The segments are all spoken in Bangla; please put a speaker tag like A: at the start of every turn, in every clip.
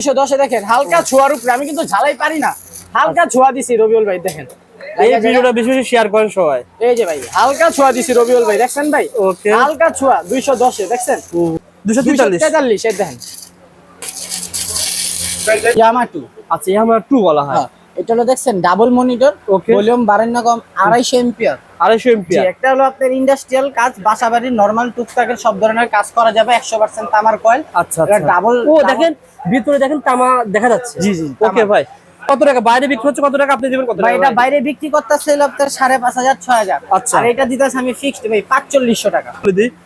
A: দুশো দশে দেখেন হালকা ছোঁয়ার উপরে আমি কিন্তু ঝালাই পারি না। হালকা ছোঁয়া দিছি রবিউল ভাই দেখেন।
B: এই ভিডিওটা বেশি বেশি শেয়ার করেন সবাই।
A: এই যে ভাই হালকা ছোঁয়া দিছি রবিউল ভাই দেখছেন ভাই?
B: ওকে।
A: হালকা ছোঁয়া দুইশো দশে দেখছেন?
B: দুশো তেতাল্লিশ।
A: তেতাল্লিশ এই দেখেন। ইয়ামা টু
B: আচ্ছা এই টু বলা হয়।
A: এটা হলো দেখছেন ডাবল মনিটর
B: Okay.
A: ভলিউম বাড়ান কম আড়াইশো এম্পিয়ার
B: আড়াইশো এমপি
A: জি একটা হলো আপনার ইন্ডাস্ট্রিয়াল কাজ বাসাবাড়ির নরমাল টুকটাকের সব ধরনের কাজ করা যাবে একশো পার্সেন্ট তামার কয়েল
B: আচ্ছা আচ্ছা।
A: ডাবল
B: ও দেখেন ভিতরে দেখেন তামা দেখা যাচ্ছে।
A: জি, জি,
B: ওকে ভাই কত টাকা? বাইরে বিক্রি হচ্ছে কত টাকা? আপনি দিবেন কত
A: ভাই
B: টাকা
A: এটা বাইরে বিক্রি করতেছে আপনার সাড়ে পাঁচ হাজার ছয় হাজার।
B: আচ্ছা।
A: আর এটা দিতেছে আমি ফিক্সড ভাই পাঁচচল্লিশশো টাকা।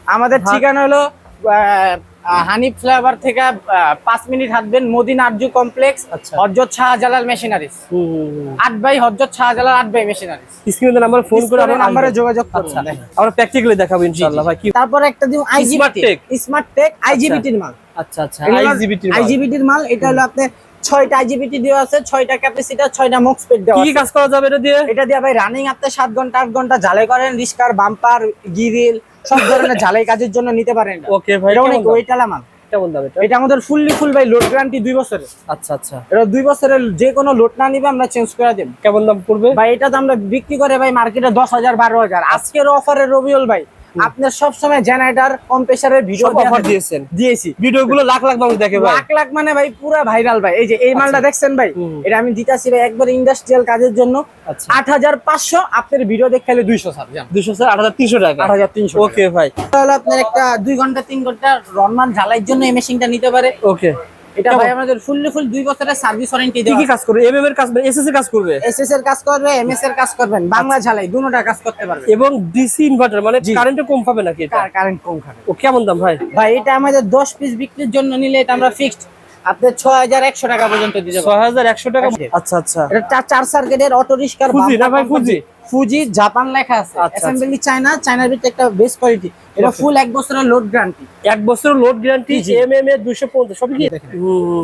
A: আমাদের
B: হ্যাঁ।
A: ঠিকানা হলো হানি ফ্লেভার থেকে পাঁচ মিনিট হাঁটবেন মদিন আরজু কমপ্লেক্স
B: আচ্ছা।
A: হজরত শাহজালাল মেশিনারিজ। আট বাই হজরত শাহজালাল আট বাই মেশিনারিজ
B: স্ক্রিনে নাম্বার ফোন করে
A: নাম্বারে
B: নাম্বারে
A: যোগাযোগ করুন,
B: আচ্ছা। আমরা প্র্যাকটিক্যালি দেখাবো ইনশাআল্লাহ ভাই
A: তারপরে একটা
B: Smart
A: আইজিবিটি স্মার্ট টেক আইজিবিটির মাল।
B: আচ্ছা আচ্ছা আইজিবিটি
A: আইজিবিটির মাল। এটা হলো আপনার ছয়টা আইজিবিটি দেওয়া আছে ছয়টা ক্যাপাসিটার ছয়টা মক্সপেড দেওয়া
B: কি কাজ করা যাবে এটা দিয়ে?
A: এটা দিয়ে ভাই রানিং আপনি সাত ঘণ্টা আট ঘণ্টা ঝালাই করেন রিস্কার বাম্পার গিরিল সব ধরনের ঝালাই কাজের জন্য নিতে পারেন
B: ওকে ভাই
A: এটা অনেক
B: দাম?
A: ওয়েটালা মাল।
B: কেমন দাম এটা?
A: এটা আমাদের ফুললি ফুল ভাই লোড গ্যারান্টি দুই বছরের।
B: আচ্ছা আচ্ছা।
A: এটা দুই বছরের যে কোনো লোড না নিবে আমরা চেঞ্জ করে দেব।
B: কেমন দাম পড়বে?
A: ভাই এটা তো আমরা বিক্রি করে ভাই মার্কেটে দশ হাজার বারো হাজার। আজকের অফারে রবিউল ভাই আপনার সবসময় জেনারেটর কম প্রেসারের ভিডিও
B: সব অফার দিয়েছেন।
A: দিয়েছি।
B: ভিডিওগুলো লাখ লাখ মানুষ দেখে ভাই।
A: লাখ লাখ মানে ভাই পুরো ভাইরাল ভাই। এই যে এই মালটা দেখছেন ভাই? এটা আমি দিতাছি ভাই একবার ইন্ডাস্ট্রিয়াল কাজের জন্য।
B: আচ্ছা।
A: আট হাজার পাঁচশো আপনার ভিডিও স্যার জান।
B: দুশো স্যার আট হাজার তিনশো টাকা।
A: আট হাজার তিনশো
B: ওকে ভাই।
A: তাহলে আপনার একটা দুই ঘণ্টা তিন ঘণ্টা রনমান ঝালাইয়ের জন্য এই মেশিনটা নিতে পারে।
B: ওকে
A: এটা ভাই আমাদের ফুললি ফুল দুই বছরের সার্ভিস ওয়ারেন্টি দেওয়া
B: কি কাজ করবে? এমএম এর কাজ করবে? এসএস এর কাজ করবে?
A: এসএস এর কাজ করবে এমএস এর কাজ করবেন বাংলা ঝালাই দুটোটা কাজ করতে পারবে।
B: এবং ডিসি ইনভার্টার মানে কারেন্ট কম পাবে নাকি এটা?
A: কারেন্ট কম খাবে।
B: ও কেমন দাম ভাই?
A: ভাই এটা আমাদের দশ পিস বিক্রির জন্য নিলে এটা আমরা ফিক্সড একশো টাকা পর্যন্ত
B: টাকা
A: আচ্ছা।
B: আচ্ছা আচ্ছা।
A: এটা চার- সার্কিটের অটো
B: ফুজি না ভাই, ফুজি?
A: ফুজি জাপান লেখা আছে। অ্যাসেম্বলি চায়না চায়নার ভিতরে একটা বেস্ট কোয়ালিটি এটা ফুল এক বছরের লোড গ্যারান্টি
B: এক লোড গ্যারান্টি
A: জি।
B: এমএম এর সব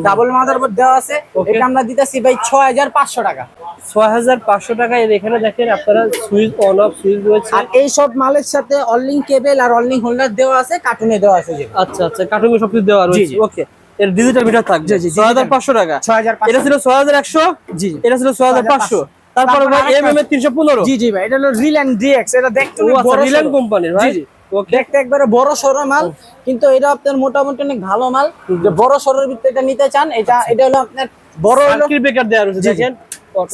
A: ডাবল মাদারবোর্ড দেওয়া আছে। এটা আমরা দিতেছি ভাই ছয় হাজার পাঁচশো টাকা।
B: এর এখানে দেখেন আপনারা সুইচ অন অফ সুইচ রয়েছে।
A: আর এই সব মালের সাথে অনলিং কেবল আর অনলিং হোল্ডার দেওয়া আছে কার্টুনে দেওয়া আছে
B: আচ্ছা আচ্ছা কার্টুন সবকিছু দেওয়া রয়েছে। ওকে এর ডিজিটাল মিটার থাকবে।
A: জি, জি,
B: ছয় হাজার
A: digital।
B: পাঁচশো টাকা।
A: 6500
B: এটা ছিল ছয় হাজার একশো।
A: জি
B: এটা ছিল ছয় হাজার পাঁচশো। তারপরে
A: তারপরে
B: ভাই
A: আরেকটা
B: এমএম এর তিনশো পনেরো।
A: জি জি ভাই। এটা হলো রিল এন্ড ডিএক্স এটা দেখতে
B: আচ্ছা
A: বড়
B: রিলায়েন্স
A: সড়ো।
B: কোম্পানির ভাই?
A: জি, দেখতে একবারে বড় সরো মাল। কিন্তু এটা আপনার মোটামুটি অনেক ভালো মাল। যে বড় সড়োর ভিতরে এটা নিতে চান এটা এটা হলো আপনার বড়
B: সার্কিট ব্রেকার দেয়া রয়েছে। দেখেন।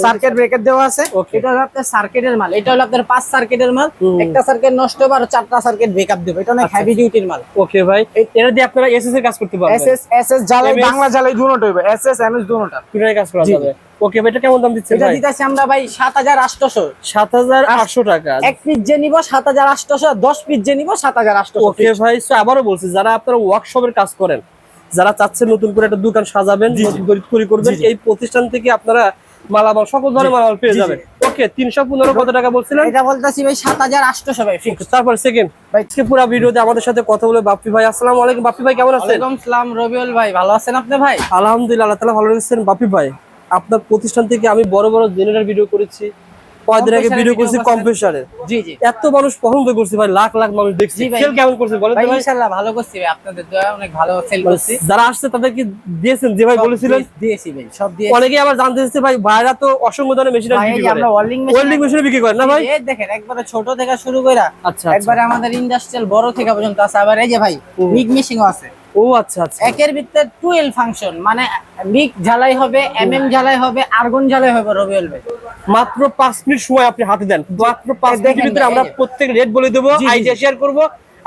A: সার্কিট ব্রেকার দেওয়া আছে. এটা হলো আপনার সার্কিটের মাল। এটা হলো আপনার পাঁচ সার্কিটের মাল। একটা সার্কিট নষ্ট হবে আর চারটা সার্কিট ব্রেকআপ দেবে। এটা অনেক হেভি ডিউটির মাল।
B: ওকে ভাই। এটা দিয়ে আপনারা এসএস এর কাজ করতে পারবেন।
A: এসএস এসএস জ্বালাই বাংলা জ্বালাই হইবে এসএস এমএস দুটোটা।
B: কাজ করা যাবে। ওকে ভাই এটা কেমন দাম দিচ্ছেন
A: এটা দিতেছি আমরা ভাই সাত হাজার আটশোশো
B: সাত হাজার আটশো টাকা।
A: এক পিস যে নিব সাত হাজার আটশোশো দশ পিস যে নিব সাত হাজার আটশোশো
B: ওকে ভাই so আবারও বলছি যারা আপনারা ওয়ার্কশপের কাজ করেন যারা চাচ্ছেন নতুন করে একটা দোকান সাজাবেন নতুন করে তৈরি করবেন। এই প্রতিষ্ঠান থেকে আপনারা মালামাল সকল ধরনের মালামাল পেয়ে। যাবেন। ওকে তিনশো পনেরো কত টাকা বলছিলেন?
A: এটা বলতেছি ভাই সাত হাজার আটশো ভাই ফিক্স
B: তারপর সেকেন্ড
A: ভাই।
B: আজকে পুরো ভিডিওতে আমাদের সাথে কথা বলে বাপ্পি ভাই আসসালাম আলাইকুম। বাপ্পি ভাই কেমন আছেন?
A: সালাম রবিউল ভাই ভালো আছেন আপনি ভাই?
B: আলহামদুলিল্লাহ আল্লাহ তালা ভালো রেখেছেন। বাপ্পি ভাই আপনার প্রতিষ্ঠান থেকে আমি বড় বড় জেনারেল ভিডিও করেছি। কয়দিন আগে ভিডিও করছি। কম্প্রেসারের
A: জি জি।
B: এত মানুষ পছন্দ করছে ভাই লাখ লাখ মানুষ দেখছে। সেল কেমন করছে বলেন
A: ভাই ইনশাআল্লাহ ভালো করছি ভাই আপনাদের দয়া অনেক ভালো সেল
B: মানে
A: করছি।
B: যারা আসছে তাদেরকে দিয়েছেন যে ভাই বলেছিলেন?
A: দিয়েছি ভাই সব দিয়ে
B: অনেকে আবার জানতে চাচ্ছে ভাই ভাইরা তো অসংখ্য ধরনের মেশিন
A: ভাই
B: বিক্রি করে।
A: আমরা ওয়েল্ডিং
B: ওয়েল্ডিং মেশিন বিক্রি করেন না ভাই?
A: এই দেখেন একবারে ছোট থেকে শুরু করে
B: আচ্ছা
A: একবারে আমাদের ইন্ডাস্ট্রিয়াল বড় থেকে পর্যন্ত আছে। আবার এই যে ভাই। মিগ মেশিনও আছে।
B: ও আচ্ছা আচ্ছা।
A: একের ভিতরে টুয়েলভ ফাংশন মানে মিক ঝালাই হবে এমএম ঝালাই হবে আর্গন ঝালাই হবে রবিউল ভাই।
B: মাত্র পাঁচ মিনিট সময় আপনি হাতে দেন। মাত্র পাঁচ
A: এই
B: মিনিটের ভিতরে আমরা প্রত্যেক রেট বলে দেবো আইডিয়া শেয়ার করব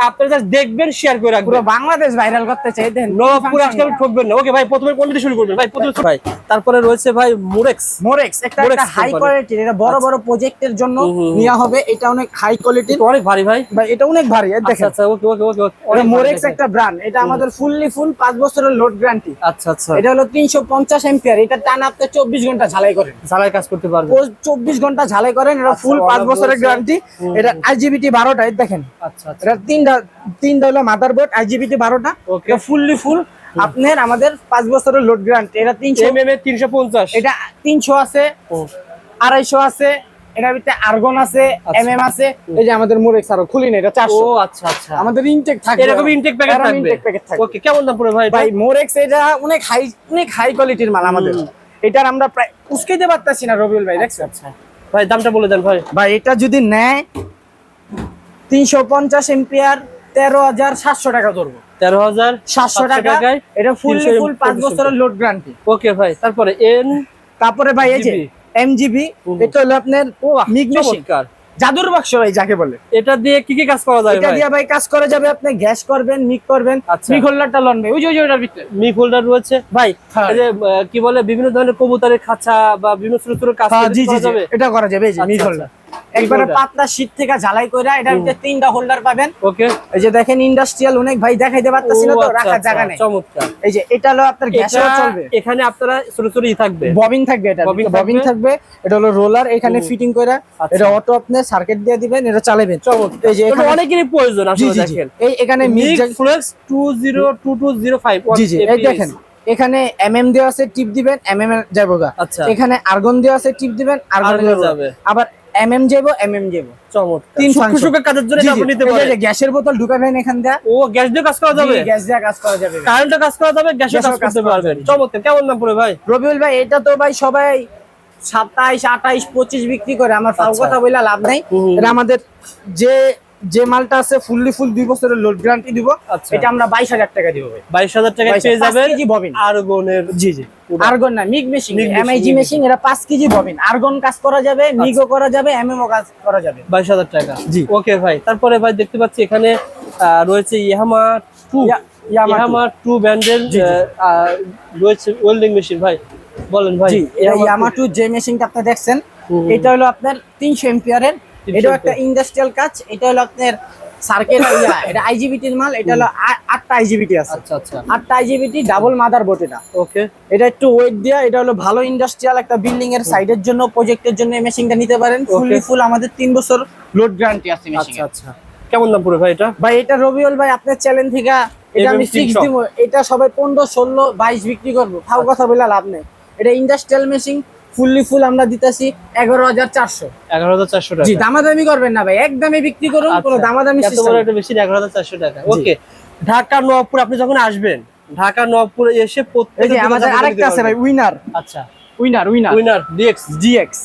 B: আপনারা দেখবেন শেয়ার করে
A: পুরো বাংলাদেশ ভাইরাল করতে চাই
B: নবাবপুর আপনি ঠকবেন না। ওকে ভাই প্রথমে কোনটা শুরু করবেন। ভাই প্রথমে ভাই তারপরে রয়েছে ভাই মুরেক্স
A: মোরেক্স একটা একটা হাই। কোয়ালিটির এটা বড় বড় প্রজেক্টের জন্য। নেওয়া হবে। এটা অনেক হাই কোয়ালিটির
B: এটা অনেক ভারী ভাই।
A: ভাই এটা অনেক ভারী
B: আচ্ছা
A: দেখেন।
B: আচ্ছা ওকে ওকে ওকে
A: এটা মোরেক্স একটা ব্র্যান্ড এটা আমাদের ফুললি ফুল পাঁচ বছরের লোড গ্যারান্টি
B: আচ্ছা আচ্ছা।
A: এটা হলো তিনশো পঞ্চাশ এম্পিয়ার এটা টান আপনি চব্বিশ ঘণ্টা ঝালাই করেন।
B: ঝালাই কাজ করতে পারবে
A: চব্বিশ ঘণ্টা ঝালাই করেন। এটা ফুল
B: আচ্ছা,
A: পাঁচ বছরের
B: বলছে।
A: গ্যারান্টি এটা আইজিবিটি বারোটা এই দেখেন।
B: আচ্ছা আচ্ছা।
A: এটা তিনটা তিনটা হলো মাদারবোর্ড আইজিবিটি বারোটা। ফুললি ফুল আপনার আমাদের পাঁচ বছরের লোড গ্যারান্টি এটা তিনশো
B: তিনশো পঞ্চাশ।
A: এটা তিনশো আছে আড়াইশো আছে এটার ভিতরে আর্গন আছে
B: আচ্ছা।
A: এমএম আছে। এই যে আমাদের মোরেক্স আরও খুলি না এটা
B: ও আচ্ছা আচ্ছা।
A: আমাদের ইনটেক থাকবে।
B: এরকম ইনটেক প্যাকেট
A: এরকম
B: থাকবে?
A: intake packet থাকবে।
B: ওকে কেমন দাম পড়বে ভাই এটা?
A: ভাই মোরেক্স এটা অনেক হাই অনেক হাই কোয়ালিটির মাল আমাদের। এটার আমরা প্রায় পারতাছি না রবিউল ভাই দেখছেন?
B: আচ্ছা। ভাই দামটা বলে দেন ভাই।
A: ভাই এটা যদি নেয় তিনশো পঞ্চাশ এম্পিয়ার তেরো হাজার সাতশো টাকা ধরবো।
B: তেরো হাজার
A: সাতশো
B: টাকায়
A: এটা
B: 300
A: ফুল পাঁচ বছরের লোড গ্যারান্টি
B: ওকে ভাই তারপরে এন
A: তারপরে ভাই এই যে এমজিবি এটা হলো আপনার মিগ মেশিন জাদুর বাক্স ভাই যাকে বলে।
B: এটা দিয়ে কি কি কাজ করা যাবে
A: এটা দিয়ে ভাই কাজ করা যাবে আপনি গ্যাস করবেন মিক করবেন
B: আচ্ছা।
A: মিক হোল্ডারটা লন ভাই। ওই যে ওই যে ওটার ভিতরে।
B: মিক হোল্ডার রয়েছে। ভাই
A: হ্যাঁ।
B: এই যে কি বলে বিভিন্ন ধরনের কবুতরের খাঁচা বা বিভিন্ন ছোট ছোট কাজ
A: হ্যাঁ,
B: করা যাবে?
A: এটা করা যাবে এই যে
B: আচ্ছা,
A: মিক
B: আচ্ছা।
A: হোল্ডার একবারে। পাতলা শীট থেকে ঝালাই কইরা এটার ভিতরে তিনটা হোল্ডার পাবেন।
B: ওকে।
A: এই যে দেখেন ইন্ডাস্ট্রিয়াল অনেক ভাই দেখাইতে পারতাছি না তো রাখার জায়গা নেই।
B: আচ্ছা, চমৎকার।
A: এই যে এটা হলো আপনার গ্যাসেও
B: এটা
A: চলবে।
B: এখানে আপনারা ছোট ছোট ই থাকবে।
A: ববিন থাকবে এটা
B: ববিন থাকবে।
A: এটা হলো রোলার এখানে ফিটিং করে
B: আচ্ছা।
A: এটা অটো আপনি সার্কিট দিয়ে দিবেন এটা চালাবেন।
B: চমৎকার।
A: এই যে
B: এটা
A: এখানে
B: অনেকেরই প্রয়োজন আসলে দেখেন।
A: এই এখানে মিক
B: মিক
A: জ্যাক-
B: ফ্লেক্স 202205
A: জি জি। এই দেখেন এখানে এমএম দেওয়া আছে টিপ দিবেন এমএম এর যাব
B: আচ্ছা।
A: এখানে আর্গন দেওয়া আছে টিপ দিবেন আর্গন যাবে। আবার এমএম যাব এমএম যাব
B: চমৎকার।
A: তিন।
B: কাজের জন্য। আপনি নিতে পারেন।
A: গ্যাসের বোতল ঢুকাবেন এখান দিয়ে।
B: ও গ্যাস দিয়ে কাজ করা যাবে?
A: গ্যাস দিয়ে কাজ করা যাবে। ভাই।
B: কারেন্টে কাজ করা যাবে গ্যাসে
A: গ্যাসেও
B: কাজ
A: কাজ
B: করতে পারবেন। চমৎকার। কেমন দাম পড়ে ভাই?
A: রবিউল ভাই এটা তো ভাই সবাই সাতাইশ আঠাইশ পঁচিশ বিক্রি করে। আমার
B: আচ্ছা।
A: কথা বলে লাভ নাই। এটা আমাদের যে যে মালটা আছে ফুললি ফুল দুই বছরের লোড গ্যারান্টি দিব
B: আচ্ছা।
A: এটা আমরা বাইশ হাজার টাকা দিব
B: বাইশ হাজার
A: 22,000
B: পেয়ে যাবেন
A: কেজি ববিন।
B: আর্গনের
A: জি জি। আর্গন না মিগ মেশিন এমআইজি মেশিন এটা পাঁচ কেজি ববিন। আর্গন কাজ করা যাবে মিগও করা যাবে এমএমও কাজ করা যাবে।
B: বাইশ হাজার টাকা।
A: জি।
B: ওকে ভাই তারপরে ভাই দেখতে পাচ্ছি এখানে রয়েছে ইয়াহামা টু
A: ইয়া-
B: ইয়াহামা টু ব্র্যান্ডের। রয়েছে ওয়েল্ডিং মেশিন ভাই। বলেন ভাই।
A: জি এটা ইয়ামাটু যে মেশিনটা আপনি দেখছেন। এটা হলো আপনার তিনশো এম্পিয়ারের
B: 300
A: এটাও একটা ইন্ডাস্ট্রিয়াল কাজ এটা হলো আপনার সার্কেল ইয়া এটা আইজিবিটির মাল এটা হলো আটটা আইজিবিটি আছে।
B: আচ্ছা আচ্ছা।
A: আটটা আইজিবিটি ডাবল মাদার বোর্ড এটা।
B: ওকে
A: এটা একটু ওয়েট দেয়া এটা হলো ভালো ইন্ডাস্ট্রিয়াল একটা বিল্ডিং এর সাইডের জন্য প্রজেক্টের জন্য এই মেশিনটা নিতে পারেন। ফুললি ফুল আমাদের তিন বছর লোড গ্যারান্টি আছে
B: আচ্ছা
A: মেশিন
B: আচ্ছা। কেমন দাম পড়ে ভাই এটা?
A: ভাই এটা রবিউল ভাই আপনার চ্যালেঞ্জ থেকে এটা আমি ফিক্স
B: 300
A: দিব। এটা সবাই পনেরো ষোলো বাইশ বিক্রি করব। ফাও কথা বলে লাভ নেই। এটা ইন্ডাস্ট্রিয়াল মেশিন ফুললি ফুল আমরা দিতেছি এগারো হাজার চারশো।
B: এগারো হাজার চারশো টাকা।
A: জি দামাদামি করবেন না ভাই একদমে বিক্রি করুন কোনো
B: আচ্ছা,
A: দামাদামি
B: এত বড় একটা মেশিন এগারো হাজার চারশো টাকা। ওকে ঢাকা নবাবপুর আপনি যখন আসবেন ঢাকা নবাবপুরে এসে
A: এই
B: প্রত্যেক
A: যে আমাদের আরেকটা আছে ভাই উইনার
B: আচ্ছা।
A: Winner winner
B: winner DX
A: GX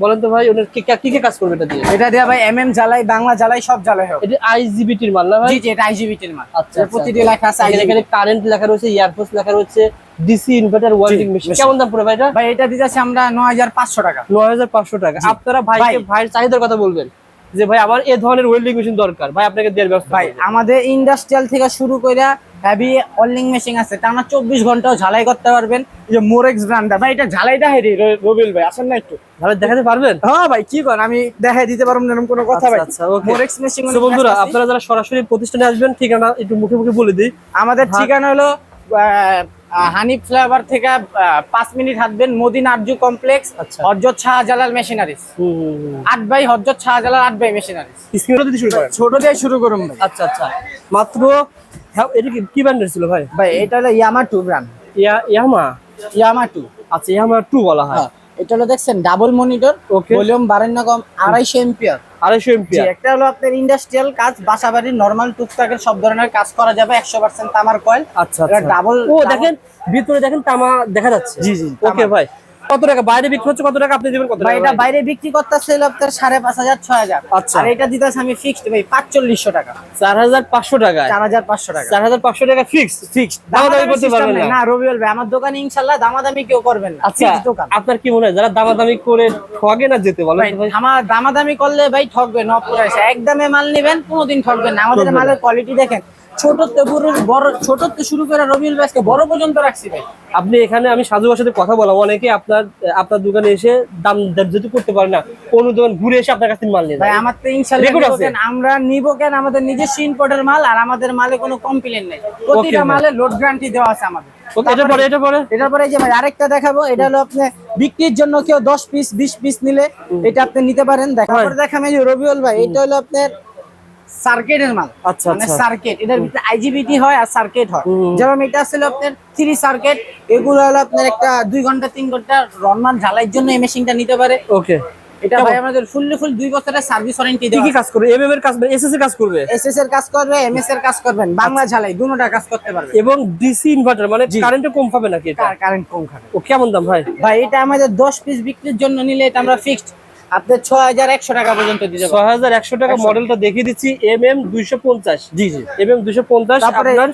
B: বলেন তো ভাই ওনার কি কি কি কাজ করবে এটা দিয়ে?
A: এটা দেয়া ভাই এমএম জ্বালাই বাংলা জ্বালাই সব জ্বালাই হবে
B: এটা আইজিবিটির মাল না ভাই?
A: জি জি এটা আইজিবিটির মাল।
B: আচ্ছা, আচ্ছা।
A: প্রতিটি লেখা আছে
B: এখানে- এখানে কারেন্ট লেখা রয়েছে ইয়ারফোর্স লেখা রয়েছে ডিসি ইনভার্টার ওয়েল্ডিং মেশিন কেমন দাম পড়ে ভাই এটা
A: ভাই এটা দিতেছি আমরা নয় হাজার পাঁচশো টাকা।
B: নয় হাজার পাঁচশো টাকা। আপনারা ভাইকে
A: ভাই।
B: ভাইয়ের চাহিদার কথা বলবেন যে ভাই আমার এই ধরনের ওয়েল্ডিং মেশিন দরকার। ভাই আপনাকে দেওয়ার ব্যবস্থা
A: ভাই আমাদের ইন্ডাস্ট্রিয়াল থেকে শুরু করে হেভি ওয়েল্ডিং মেশিন আছে। টানা চব্বিশ ঘন্টাও ঝালাই করতে পারবেন। এই যে মোরেক্স ব্র্যান্ডটা ভাই এটা ঝালাইটা হেরি রবিল ভাই আসেন না একটু।
B: তাহলে দেখাতে পারবেন?
A: হ্যাঁ ভাই কি করেন? আমি দেখাই দিতে পারব না এরকম কোনো কথা
B: আচ্ছা,
A: ভাই।
B: আচ্ছা, okay.
A: মোরেক্স মেশিন
B: তো বন্ধুরা আপনারা যারা সরাসরি প্রতিষ্ঠানে আসবেন ঠিকানা একটু মুখে মুখে বলে দিই।
A: আমাদের
B: হ্যাঁ।
A: ঠিকানা হলো হানি ফ্লেভার থেকে পাঁচ মিনিট হাঁটবেন মদিন আরজু কমপ্লেক্স
B: আচ্ছা।
A: হজরত শাহজালাল মেশিনারিজ আট বাই হজরত শাহজালাল আট বাই মেশিনারিজ ছোট দিয়ে শুরু করুন। ভাই।
B: আচ্ছা আচ্ছা। মাত্র হ্যাঁ এটা কি ব্র্যান্ডের ছিল ভাই?
A: ভাই এটা হলো ইয়ামা টু ব্র্যান্ড
B: ইয়া ইয়ামা?
A: ইয়ামা টু
B: আচ্ছা ইয়ামা টু বলা হয়।
A: হ্যাঁ। এটা হলো দেখছেন ডাবল মনিটর
B: ওকে
A: ভলিউম বাড়েন না কম আড়াইশো এম্পিয়ার
B: আড়াইশো
A: জি
B: এমপিআর
A: একটা হলো আপনার ইন্ডাস্ট্রিয়াল কাজ বাসাবাড়ির নরমাল টুকটাকের সব ধরনের কাজ করা যাবে একশো পার্সেন্ট তামার কয়েল
B: আচ্ছা
A: এটা
B: আচ্ছা।
A: ডাবল
B: ও দেখেন ভিতরে দেখেন তামা দেখা যাচ্ছে।
A: জি, জি,
B: ওকে ভাই। কত টাকা? বাইরে বিক্রি হচ্ছে কত টাকা? আপনি দেবেন কত
A: ভাই
B: টাকা
A: এটা বাইরে? বিক্রি করতেছে আপনার সাড়ে পাঁচ হাজার ছয় হাজার।
B: আচ্ছা।
A: আর এটা দিতেছে আমি ফিক্সড ভাই পাঁচচল্লিশশো টাকা।
B: চার হাজার পাঁচশো টাকায়?
A: চার হাজার পাঁচশো টাকা।
B: চার হাজার পাঁচশো টাকা ফিক্স
A: ফিক্সড
B: দামাদামি করতে পারবেন না।
A: না রবিউল ভাই আমার দোকানে ইনশাল্লাহ দামাদামি কেউ করবেন না।
B: আচ্ছা
A: দোকান।
B: আপনার কি মনে হয় যারা দামাদামি করে ঠগে না যেতে বলেন
A: আমার দামাদামি করলে ভাই ঠকবে ন পুরো এসে একদমে মাল নেবেন কোনোদিন ঠকবেন না। আমাদের মালের কোয়ালিটি দেখেন। ছোট থেকে বড় ছোট থেকে শুরু করে রবিউল ভাই বড় পর্যন্ত রাখছি ভাই।
B: আপনি এখানে আমি সাজুবার সাথে কথা বললাম অনেকে আপনার আপনার দোকানে এসে দাম যদি করতে পারে না কোন দোকান ঘুরে এসে আপনার কাছ থেকে মাল নিয়ে
A: ভাই আমার তো কেন, আমরা নিব কেন? আমাদের নিজস্ব ইম্পোর্টের মাল আর আমাদের মালে কোনো কমপ্লেন নেই। প্রতিটা মালে লোড গ্যারান্টি দেওয়া আছে আমাদের।
B: এটা পরে এটা পরে?
A: এটার পরে যে ভাই আরেকটা দেখাবো। এটা হলো আপনি বিক্রির জন্য কেউ দশ পিস বিশ পিস নিলে এটা আপনি নিতে পারেন। দেখার পরে দেখাম এই রবিউল ভাই এটা হলো আপনার সার্কিটের মাল।
B: আচ্ছা,
A: মানে
B: আচ্ছা।
A: সার্কিট এটার ভিতরে আইজিবিটি হয় আর সার্কিট হয়। যেমন এটা আপনার থ্রি সার্কিট এগুলো হলো আপনার একটা দুই ঘণ্টা তিন ঘণ্টা রনমান ঝালাইয়ের জন্য এই মেশিনটা নিতে পারে।
B: ওকে
A: এটা? ভাই আমাদের ফুললি ফুল দুই বছরের সার্ভিস ওয়ারেন্টি দেওয়া
B: কি কাজ করবে? এমএম এর কাজ করবে এসএস এর কাজ করবে?
A: এসএস এর কাজ করবে এমএস এর কাজ করবেন বাংলা ঝালাই দুটোটা কাজ করতে পারবে।
B: এবং ডিসি ইনভার্টার মানে কারেন্টে কম পাবে নাকি এটা?
A: কারেন্ট কম খাবে।
B: ও কেমন দাম ভাই?
A: ভাই এটা আমাদের দশ পিস বিক্রির জন্য নিলে এটা আমরা ফিক্সড একশো টাকা পর্যন্ত দিতে
B: টাকা মডেলটা দেখিয়ে দিচ্ছি
A: জি জি।
B: আপনার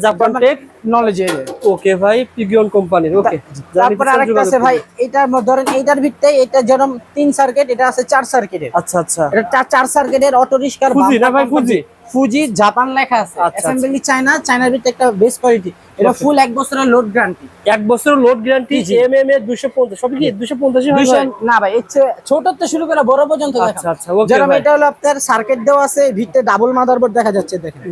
B: জাপান টেক
A: নলেজ
B: ওকে ভাই পিগিয়ন কোম্পানির ওকে।
A: তারপরে আরেকটা আছে ভাই এটার ধরেন এইটার এটা যেরকম তিন সার্কিট এটা আছে চার সার্কিটের
B: আচ্ছা আচ্ছা।
A: এটা চার- সার্কিটের অটো রিক্সার
B: ফুজি না ভাই, ফুজি?
A: ফুজি জাপান লেখা আছে। অ্যাসেম্বলি চায়না চায়নার ভিতরে একটা বেস্ট কোয়ালিটি এটা ফুল এক বছরের লোড গ্যারান্টি
B: এক বছরের লোড গ্যারান্টি
A: জি, জি।
B: এম এম এর দুইশো পঞ্চাশ সবই কি দুইশো পঞ্চাশই হয়? ভাই?
A: না ভাই এর ছোট থেকে শুরু করে বড় পর্যন্ত
B: আচ্ছা, আচ্ছা, okay
A: যেরকম এটা হলো আপনার সার্কিট দেওয়া আছে ভিতরে ডাবল মাদারবোর্ড দেখা যাচ্ছে দেখেন।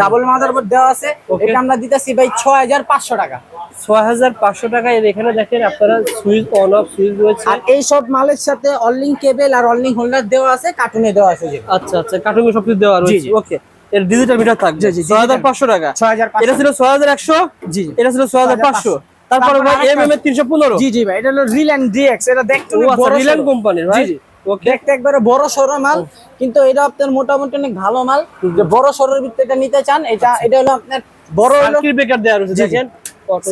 A: ডাবল মাদারবোর্ড দেওয়া আছে এটা আমরা দিতেছি ভাই ছয় হাজার পাঁচশো টাকা।
B: ছয় হাজার পাঁচশো টাকা এর এখানে দেখেন আপনারা সুইচ অন অফ সুইচ রয়েছে।
A: আর এই সব মালের সাথে অনলিং কেবল আর অনলিং হোল্ডার দেওয়া আছে কার্টুনে দেওয়া আছে
B: আচ্ছা আচ্ছা কার্টুন সবকিছু দেওয়া রয়েছে ওকে এর ডিজিটাল মিটার থাকবে।
A: জি, জি,
B: ছয় হাজার পাঁচশো টাকা। এটা ছিল ছয় হাজার একশো
A: জি
B: এটা ছিল ছয় হাজার পাঁচশো। তারপরে ভাই এম এম এর তিনশো পনেরো।
A: জি জি ভাই এটা হলো রিল এন্ড ডিএক্স এটা দেখতে
B: ও আচ্ছা। কোম্পানির ভাই?
A: দেখতে একবারে বড় সরো মাল কিন্তু এটা আপনার মোটামুটি অনেক ভালো মাল। যে বড় সরের ভিতরে এটা নিতে চান এটা এটা হলো আপনার বড়
B: ব্রেকার দেওয়া রয়েছে। দেখেন।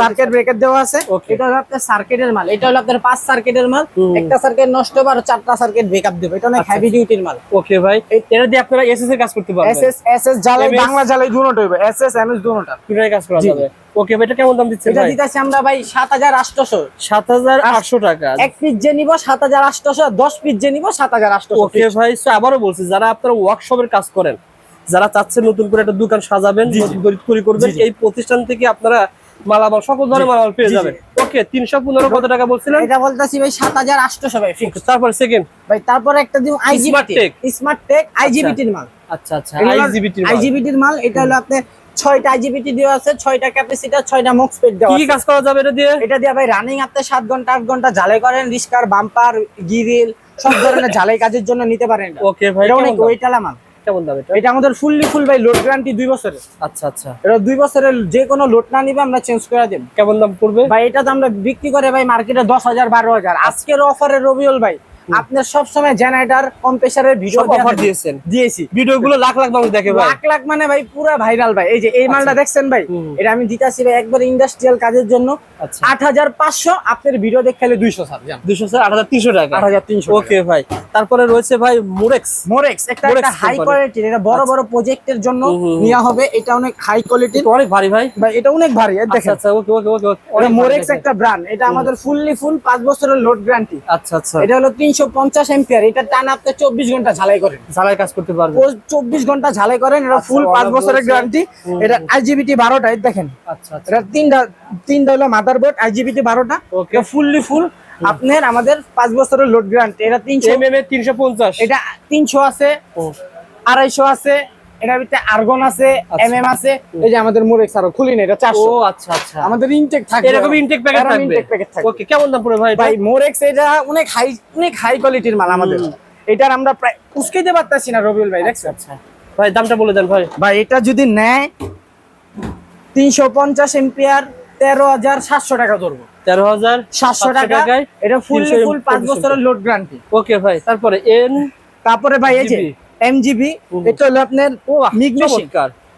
A: সার্কিট ব্রেকার দেওয়া আছে. এটা হলো আপনার সার্কিটের মাল। এটা হলো আপনার পাঁচ সার্কিটের মাল। একটা সার্কিট নষ্ট হবে আর চারটা সার্কিট ব্রেকআপ দেবে। এটা অনেক হেভি ডিউটির মাল।
B: ওকে ভাই। এটা দিয়ে আপনারা এসএস এর কাজ করতে পারবেন।
A: এসএস এসএস জ্বালাই বাংলা জ্বালাই দুটোটা হইবে এসএস এমএস দুটোটা।
B: দুটাই কাজ করা যাবে। ওকে ভাই এটা কেমন দাম দিচ্ছেন
A: এটা দিতেছি আমরা ভাই সাত হাজার আটশোশো
B: সাত হাজার আটশো টাকা।
A: এক পিস যে নিব সাত হাজার আটশোশো দশ পিস যে নিব সাত হাজার আটশোশো
B: ওকে ভাই so আবারও বলছি যারা আপনারা ওয়ার্কশপের কাজ করেন যারা চাচ্ছেন নতুন করে একটা দোকান সাজাবেন তৈরি করবেন। এই প্রতিষ্ঠান থেকে আপনারা মালামাল সকল ধরনের মালামাল পেয়ে। যাবেন। ওকে তিনশো পনেরো কত টাকা বলছিলেন?
A: এটা বলতেছি ভাই সাত হাজার ভাই fix।
B: তারপর সেকেন্ড
A: ভাই তারপরে একটা দিব আইজিবিটি স্মার্ট টেক আইজিবিটির মাল।
B: আচ্ছা আচ্ছা আইজিবিটি
A: আইজিবিটির মাল। এটা হলো আপনি ছয়টা আইজিবিটি দেওয়া আছে ছয়টা ক্যাপাসিটার ছয়টা মক্সপেট দেওয়া
B: কি কাজ করা যাবে এটা দিয়ে?
A: এটা দিয়ে ভাই রানিং আপনি সাত ঘণ্টা আট ঘণ্টা ঝালাই করেন রিস্কার বাম্পার গিরিল সব ধরনের ঝালাই কাজের জন্য নিতে পারেন।
B: ওকে ভাই
A: এটা অনেক মাল।
B: কেমন দাম এটা?
A: এটা আমাদের ফুললি ফুল ভাই লোড গ্যারান্টি দুই বছরের।
B: আচ্ছা আচ্ছা।
A: এটা দুই বছরের যে কোনো লোড না নিবে আমরা চেঞ্জ করে দেব।
B: কেমন দাম পড়বে?
A: ভাই এটা তো আমরা বিক্রি করে ভাই মার্কেটে দশ হাজার বারো হাজার। আজকের অফারে রবিউল ভাই আপনার সবসময় জেনারেটর কম্প্রেসারের ভিডিও
B: সব অফার দিয়েছেন।
A: দিয়েছি।
B: ভিডিও গুলো লাখ লাখ মানুষ দেখে ভাই।
A: লাখ লাখ মানে ভাই পুরো ভাইরাল ভাই। এই যে এই মালটা দেখছেন ভাই? এটা আমি দিতাছি ভাই একবার ইন্ডাস্ট্রিয়াল কাজের জন্য।
B: আচ্ছা।
A: আট হাজার পাঁচশো আপনার ভিডিও দেখালে দুইশো স্যার
B: দুশো স্যার আট হাজার তিনশো টাকা।
A: আট হাজার তিনশো
B: ওকে ভাই। তারপরে রয়েছে ভাই মুরেক্স
A: মোরেক্স একটা একটা হাই। কোয়ালিটির এটা বড় বড় প্রজেক্টের জন্য। নেওয়া হবে। এটা অনেক হাই কোয়ালিটির
B: অনেক ভারী ভাই।
A: ভাই এটা অনেক ভারী
B: আচ্ছা
A: দেখেন।
B: আচ্ছা ওকে ওকে ওকে
A: মোরেক্স একটা ব্র্যান্ড এটা আমাদের ফুললি ফুল পাঁচ বছরের লোড গ্যারান্টি
B: আচ্ছা আচ্ছা।
A: এটা হলো তিনশো পঞ্চাশ এম্পিয়ার এটা টান আপনি চব্বিশ ঘণ্টা ঝালাই করেন।
B: ঝালাই কাজ করতে পারবেন।
A: চব্বিশ ঘণ্টা ঝালাই করেন এটা
B: আচ্ছা,
A: ফুল পাঁচ বছরের। গ্যারান্টি এটা আইজিবিটি বারোটা দেখেন।
B: আচ্ছা আচ্ছা।
A: এটা তিনটা তিনটা হলো মাদারবোর্ড আইজিবিটি বারোটা। ফুললি ফুল আপনার আমাদের পাঁচ বছরের লোড গ্যারান্টি এটা তিনশো
B: তিনশো পঞ্চাশ।
A: এটা তিনশো আছে আড়াইশো আছে এটার ভিতরে আর্গন আছে
B: আচ্ছা।
A: এম এম আছে এই যে আমাদের মোরেক্স আরও খুলি না এটা
B: ও আচ্ছা আচ্ছা।
A: আমাদের ইনটেক থাকে
B: এরকম ইনটেক প্যাকেট থাকবে?
A: ইনটেক প্যাকেট থাকবে।
B: ওকে কেমন দাম পড়বে ভাই
A: ভাই মোরেক্স এটা অনেক হাই অনেক হাই কোয়ালিটির মাল আমাদের। এটার আমরা প্রায় পারতাছি না রবিউল ভাই দেখছেন?
B: আচ্ছা ভাই দামটা বলে দেন ভাই।
A: ভাই এটা যদি নেয় তিনশো পঞ্চাশ এম্পিয়ার তেরো হাজার সাতশো টাকা ধরবো।
B: তেরো হাজার
A: সাতশো টাকা
B: টাকায়
A: এটা ফুল ফুল পাঁচ বছরের লোড গ্যারান্টি
B: ওকে ভাই তারপরে এন
A: তারপরে ভাই এই যে এমজিবি এটা হলো আপনার মিগ মেশিন।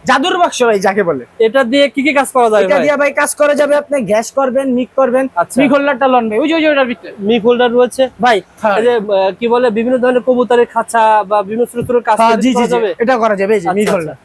A: জাদুর বাক্স ভাই যাকে বলে।
B: এটা দিয়ে কি কি কাজ করা যাবে
A: এটা দিয়ে ভাই কাজ করা যাবে আপনি গ্যাস করবেন মিক করবেন।
B: আচ্ছা।
A: মিক হোল্ডারটা লন ভাই ওই যে ওই যে ওটার ভিতরে।
B: মিক হোল্ডার রয়েছে। ভাই
A: হ্যাঁ।
B: এই যে কি বলে বিভিন্ন ধরনের কবুতরের খাঁচা বা বিভিন্ন ছোট ছোট কাজ
A: হ্যাঁ,
B: করা যাবে?
A: এটা করা যাবে এই যে
B: আচ্ছা,
A: মিক
B: আচ্ছা।
A: হোল্ডার।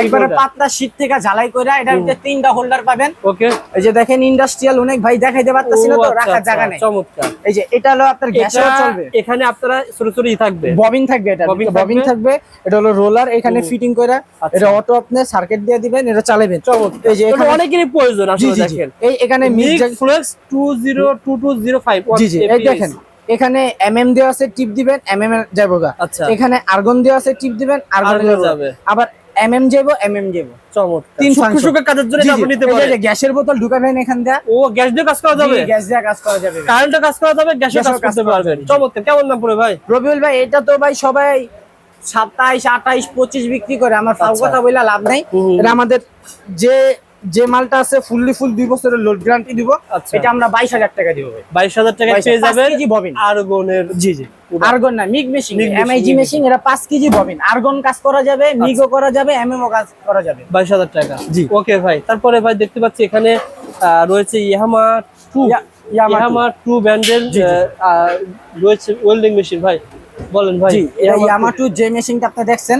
A: একবারে। পাতলা শীট থেকে ঝালাই করে এটার ভিতরে তিনটা হোল্ডার পাবেন।
B: ওকে।
A: এই যে দেখেন ইন্ডাস্ট্রিয়াল অনেক ভাই দেখাইতে পারতাছি না তো রাখার জায়গা নেই।
B: আচ্ছা, চমৎকার।
A: এই যে এটা হলো আপনার গ্যাসেও চলবে।
B: এখানে আপনারা ছোট ছোট ই থাকবে।
A: ববিন থাকবে এটা ববিন
B: থাকবে।
A: এটা হলো রোলার এখানে ফিটিং করে
B: আচ্ছা।
A: এটা অটো আপনি সার্কিট দিয়ে দিবেন এটা চালাবেন।
B: চমৎকার।
A: এই যে
B: এটা অনেকেরই প্রয়োজন আসলে দেখেন।
A: এই এখানে মিক
B: মিক ফ্লেক্স 2022005
A: জি জি। এই দেখেন এখানে এমএম দেওয়া আছে টিপ দিবেন এমএম যাব
B: আচ্ছা।
A: এখানে আর্গন দেওয়া আছে টিপ দিবেন আর্গন যাবে। আবার এমএম যাব এমএম যাব
B: চমৎকার।
A: তিন
B: সূক্ষ্ম কাজের জন্য আপনি নিতে পারেন
A: গ্যাসের বোতল ঢুকাবেন এখান দিয়ে।
B: ও গ্যাস দিয়ে কাজ করা যাবে?
A: গ্যাস দিয়ে কাজ করা যাবে।
B: কারেন্টে কাজ করা যাবে গ্যাসে কাজ
A: কাজ
B: করতে পারবেন। চমৎকার। কেমন দাম পড়ে ভাই?
A: রবিউল ভাই এটা তো ভাই সবাই সাতাইশ আঠাইশ পঁচিশ বিক্রি করে। আমার ফাউ
B: আচ্ছা।
A: কথা বলে লাভ নাই। এটা আমাদের যে যে মালটা আছে ফুললি ফুল দুই বছরের লোড গ্যারান্টি দিব
B: আচ্ছা।
A: এটা আমরা বাইশ হাজার টাকা দিব
B: বাইশ হাজার
A: টাকা
B: পেয়ে যাবেন
A: কেজি ববিন।
B: আর্গনের
A: জি জি। আর্গন না মিগ মেশিন এমআইজি মেশিন পাঁচ কেজি ববিন। আর্গন কাজ করা যাবে মিগও করা যাবে এমএমও কাজ করা যাবে।
B: বাইশ হাজার টাকা।
A: জি।
B: ওকে ভাই তারপরে ভাই দেখতে পাচ্ছি এখানে রয়েছে ইয়াহামা ইয়াহামা ব্র্যান্ডের। রয়েছে ওয়েল্ডিং মেশিন ভাই। বলেন ভাই।
A: জি যে মেশিনটা আপনি দেখছেন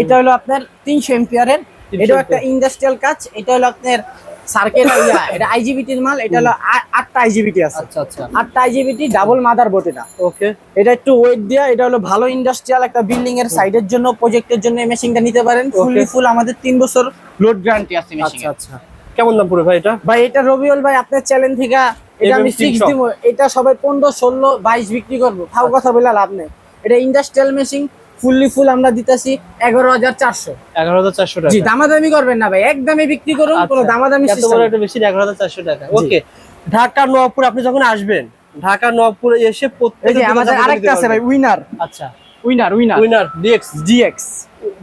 A: এটা হলো আপনার তিনশো এম্পিয়ারের
B: 300
A: এটাও একটা ইন্ডাস্ট্রিয়াল কাজ এটা হলো আপনার সার্কেল ইয়া এটা আইজিবিটির মাল এটা হলো আ- আটটা আইজিবিটি আছে।
B: আচ্ছা আচ্ছা।
A: আটটা আইজিবিটি ডাবল মাদার বোর্ড এটা।
B: ওকে
A: এটা একটু ওয়েট এটা হলো ভালো ইন্ডাস্ট্রিয়াল একটা বিল্ডিং এর সাইডের জন্য প্রজেক্টের জন্য এই মেশিনটা নিতে পারেন। ফুললি ফুল আমাদের তিন বছর লোড গ্যারান্টি আছে
B: আচ্ছা
A: মেশিন
B: আচ্ছা। কেমন দাম পড়বে ভাই এটা?
A: ভাই এটা রবিউল ভাই আপনার চ্যালেঞ্জ থেকে এটা আমি ফিক্স দিব। এটা সবাই পনেরো ষোলো বাইশ বিক্রি করব। কথা বলে লাভ নেই। এটা ইন্ডাস্ট্রিয়াল মেশিন ফুললি ফুল আমরা দিতেছি এগারো হাজার চারশো।
B: এগারো হাজার চারশো টাকা।
A: জি দামাদামি করবেন না ভাই একদমই বিক্রি করুন কোনো
B: আচ্ছা।
A: দামাদামি
B: একটা মেশিন এগারো হাজার চারশো টাকা। ওকে ঢাকা নবাবপুর আপনি যখন আসবেন ঢাকা নবাবপুর এসে প্রত্যেক
A: আমাদের আরেকটা আছে ভাই উইনার।
B: আচ্ছা।
A: Winner winner.
B: Winner DX
A: GX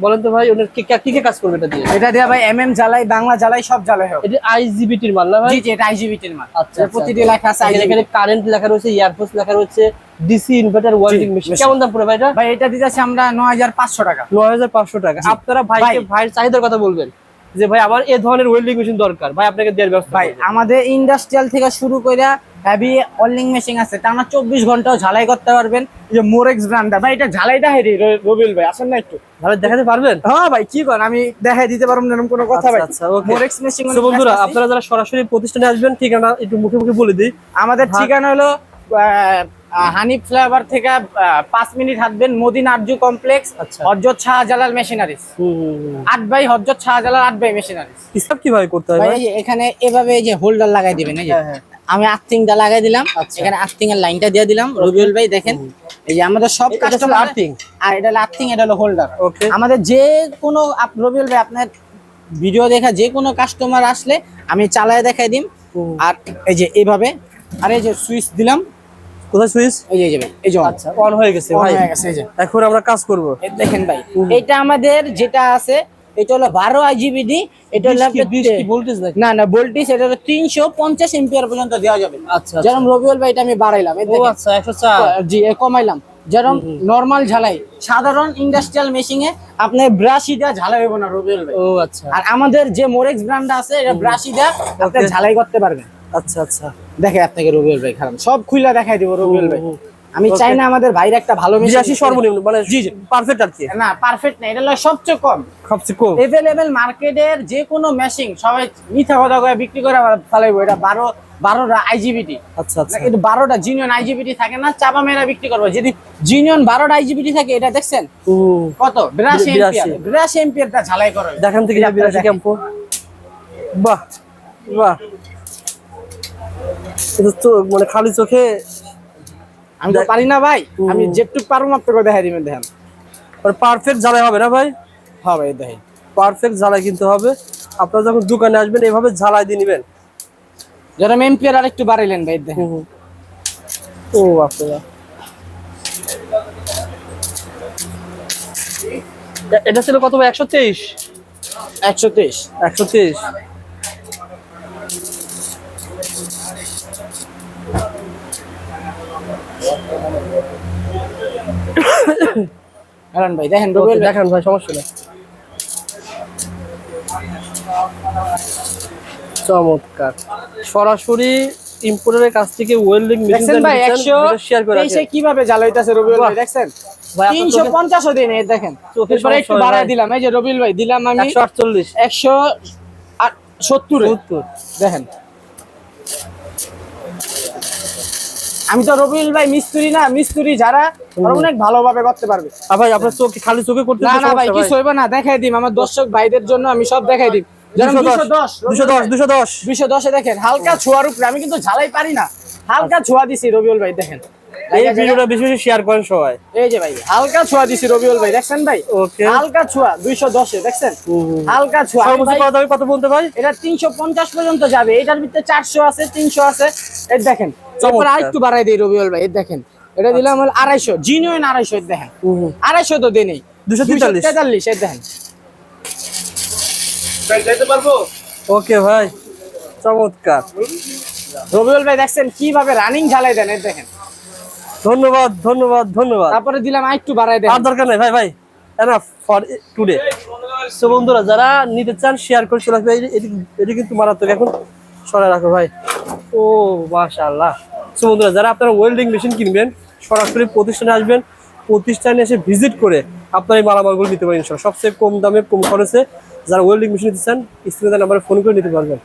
B: বলেন তো ভাই ওনার কি কি কি কাজ করবে এটা দিয়ে?
A: এটা দেয়া ভাই এমএম জ্বালাই বাংলা জ্বালাই সব জ্বালাই হবে
B: এটা আইজিবিটির মাল না ভাই?
A: জি জি এটা আইজিবিটির মাল।
B: আচ্ছা, আচ্ছা।
A: প্রতিটি লেখা আছে
B: এখানে- কারেন্ট লেখা রয়েছে ইয়ারফোর্স লেখা রয়েছে ডিসি ইনভার্টার ওয়েল্ডিং মেশিন কেমন দাম পড়ে ভাই এটা
A: ভাই এটা দিতেছি আমরা নয় হাজার পাঁচশো টাকা।
B: নয় হাজার পাঁচশো টাকা। আপনারা ভাইকে
A: ভাই।
B: ভাইয়ের চাহিদার কথা বলবেন যে ভাই আমার এই ধরনের ওয়েল্ডিং মেশিন দরকার। ভাই আপনাকে দেওয়ার ব্যবস্থা
A: ভাই আমাদের ইন্ডাস্ট্রিয়াল থেকে শুরু করে হেভি ওয়েল্ডিং মেশিন আছে। টানা চব্বিশ ঘন্টাও ঝালাই করতে পারবেন। এই যে মোরেক্স ব্র্যান্ডটা ভাই এটা ঝালাইটা হেরি রবিউল ভাই আসেন না একটু।
B: তাহলে দেখাতে পারবেন?
A: হ্যাঁ ভাই কি করেন? আমি দেখাই দিতে পারব না এরকম কোনো কথা ভাই।
B: আচ্ছা, okay.
A: মোরেক্স মেশিন
B: তো বন্ধুরা আপনারা যারা সরাসরি প্রতিষ্ঠানে আসবেন ঠিকানা একটু মুখে মুখে বলে দিই।
A: আমাদের
B: হ্যাঁ।
A: ঠিকানা হলো হানিফ ফ্লাইওভার থেকে পাঁচ মিনিট হাঁটবেন মদিন আরজু কমপ্লেক্স
B: আচ্ছা।
A: হজরত শাহজালাল মেশিনারিজ। আট বাই হজরত শাহজালাল আট বাই মেশিনারিজ।
B: হিসাব কীভাবে করতে হয়
A: যে এখানে এভাবে এই যে হোল্ডার লাগাই দিবেন এই যে।
B: হ্যাঁ, হ্যাঁ।
A: আমি আর্থিংটা লাগাই দিলাম
B: আচ্ছা।
A: এখানে আর্থিং এর লাইনটা দিয়ে দিলাম রবিউল ভাই দেখেন। এই যে আমাদের সব কাস্টমার
B: earthing?
A: আর এটা হলো আর্থিং এটা হলো হোল্ডার।
B: ওকে
A: আমাদের যে কোনো আপ- রবিউল ভাই আপনার ভিডিও দেখা যে কোনো কাস্টমার আসলে আমি চালায় দেখাই দিম। আর এই যে এইভাবে আর এই যে সুইচ দিলাম।
B: কোথায় সুইচ?
A: এই যে এই এই যে
B: আচ্ছা অন হয়ে গেছে ভাই।
A: হয়ে গেছে এই যে।
B: এখন আমরা কাজ করব।
A: দেখেন ভাই এটা আমাদের যেটা আছে এটা হলো বারো আইজিবিডি এটা হলো আপনার
B: বৃষ্টি ভোল্টেজ
A: না না ভোল্টেজ এটা হলো তিনশো পঞ্চাশ এম্পিয়ার পর্যন্ত দেওয়া যাবে।
B: আচ্ছা
A: যেরকম রবিউল ভাই এটা আমি বাড়াইলাম।
B: আচ্ছা একশো
A: জি কমাইলাম। যেরকম নর্মাল ঝালাই সাধারণ ইন্ডাস্ট্রিয়াল মেশিনে আপনি ব্রাশি দেওয়া ঝালাই হইব না রবিউল ভাই।
B: ও আচ্ছা।
A: আর আমাদের যে মোরেক্স ব্র্যান্ড আছে এটা ব্রাশি দেওয়া আপনি ঝালাই করতে পারবেন।
B: আচ্ছা আচ্ছা।
A: দেখে আপনাকে রবিউল ভাই খারাপ। সব খুইলা দেখাই দিব রবিউল ভাই। আমি চাই না আমাদের ভাইয়ের একটা ভালো মেশিন
B: বিরাশি সর্বনিম্ন মানে
A: জি, জি।
B: পারফেক্ট আছে
A: না পারফেক্ট না এটা হলো সবচেয়ে কম।
B: সবচেয়ে কম।
A: এভেলেবেল মার্কেটের যে কোনো মেশিন সবাই মিথ্যা কথা করে বিক্রি করে ফালাইবো। এটা বারো বারোটা আইজিবিটি
B: আচ্ছা আচ্ছা।
A: কিন্তু বারোটা জিনিয়ন আইজিবিটি থাকে না চাপা মেরা বিক্রি করব। যদি জিনিয়ন বারোটা আইজিবিটি থাকে এটা দেখছেন। কত? বিরাশি
B: বিরাশি।
A: এম্পিয়ার বিরাশি এম্পিয়ারটা ঝালাই করো।
B: দেখান থেকে
A: এই যে
B: বিরাশি
A: আপনারা
B: ক্যাম্পো বাহ বাহ। এটা মানে খালি চোখে
A: আমি তো পারি না ভাই। আমি যেটুক পারব আপনাকে দেখাই দিবেন দেখেন।
B: পারফেক্ট জ্বালাই হবে না ভাই?
A: হবে দেখেন।
B: পারফেক্ট ঝালাই কিনতে হবে। আপনারা যখন দোকানে আসবেন এভাবে ঝালাই দিয়ে নেবেন।
A: যেরকম এম্পিয়ার আর একটু বাড়াইলেন ভাই দেখেন।
B: ও আপনারা এটা ছিল কত ভাই? একশো তেইশ?
A: একশো তেইশ।
B: একশো তেইশ।
A: হারান ভাই দেখেন রবিউল ভাই।
B: দেখান ভাই সমস্যা নেই। চমৎকার। সরাসরি ইম্পোর্টারের কাছ থেকে ওয়েল্ডিং
A: দেখছেন ভাই একশো
B: শেয়ার করে
A: কীভাবে জ্বালাইতেছে রবিউল ভাই দেখছেন?
B: ভাই, আপনার
A: তিনশো
B: চোখে-
A: পঞ্চাশও দিন এই দেখেন। এরপরে একটু বাড়ায় দিলাম। এই যে রবিউল ভাই দিলাম আমি
B: একশো আটচল্লিশ।
A: একশো সত্তর।
B: সত্তর।
A: দেখেন। আমি তো রবিউল ভাই মিস্ত্রি না মিস্ত্রি যারা অনেক ভালোভাবে করতে পারবে।
B: ভাই আপনার চোখে খালি চোখে করতে
A: না না ভাই কিছু হইব না দেখাই দিম আমার দর্শক ভাইদের জন্য আমি সব দেখাই দিম। যেমন 210
B: দুশো দশ দুশো দশ
A: দুশো দশে দেখেন হালকা ছোঁয়ার উপরে আমি কিন্তু ঝালাই পারি না হালকা ছোঁয়া দিছি রবিউল ভাই দেখেন।
B: এই ভিডিওটা বেশি বেশি শেয়ার করেন সবাই।
A: এই যে ভাই হালকা ছোঁয়া দিছি রবিউল ভাই দেখছেন ভাই?
B: ওকে
A: হালকা ছোঁয়া দুইশো দশে দেখছেন? হালকা ছোঁয়া। আমি
B: সর্বোচ্চ কত দামে কত বলতে ভাই?
A: এটা তিনশো পঞ্চাশ পর্যন্ত যাবে এটার ভিতরে চারশো আছে তিনশো আছে। এই দেখেন তারপর
B: চমৎকার।
A: আরেকটু বাড়াই দিই রবিউল ভাই দেখেন এটা দিলাম হলো আড়াইশো জিনিয়ন আড়াইশো দেখেন। আড়াইশো তো দেনেই।
B: 243
A: তেতাল্লিশ। এই দেখেন।
B: ওকে ভাই চমৎকার।
A: রবিউল ভাই দেখছেন কীভাবে রানিং ঝালাই দেন এই দেখেন।
B: ধন্যবাদ ধন্যবাদ ধন্যবাদ।
A: তারপরে দিলাম একটু বাড়াই দেন।
B: আর দরকার নেই ভাই ভাই এনাফ ফর টুডে সো বন্ধুরা যারা নিতে চান শেয়ার করে চলে আসবে। এটি এটি কিন্তু মারাত্মক। এখন সরাই রাখো ভাই। ও মাশাআল্লাহ। সো বন্ধুরা যারা আপনারা ওয়েল্ডিং মেশিন কিনবেন, সরাসরি প্রতিষ্ঠানে আসবেন, প্রতিষ্ঠানে এসে ভিজিট করে আপনার এই মালামালগুলো নিতে পারেন সবচেয়ে কম দামে, কম খরচে যারা ওয়েল্ডিং মেশিন নিতে চান, স্ক্রিনে নাম্বারে ফোন করে নিতে পারবেন।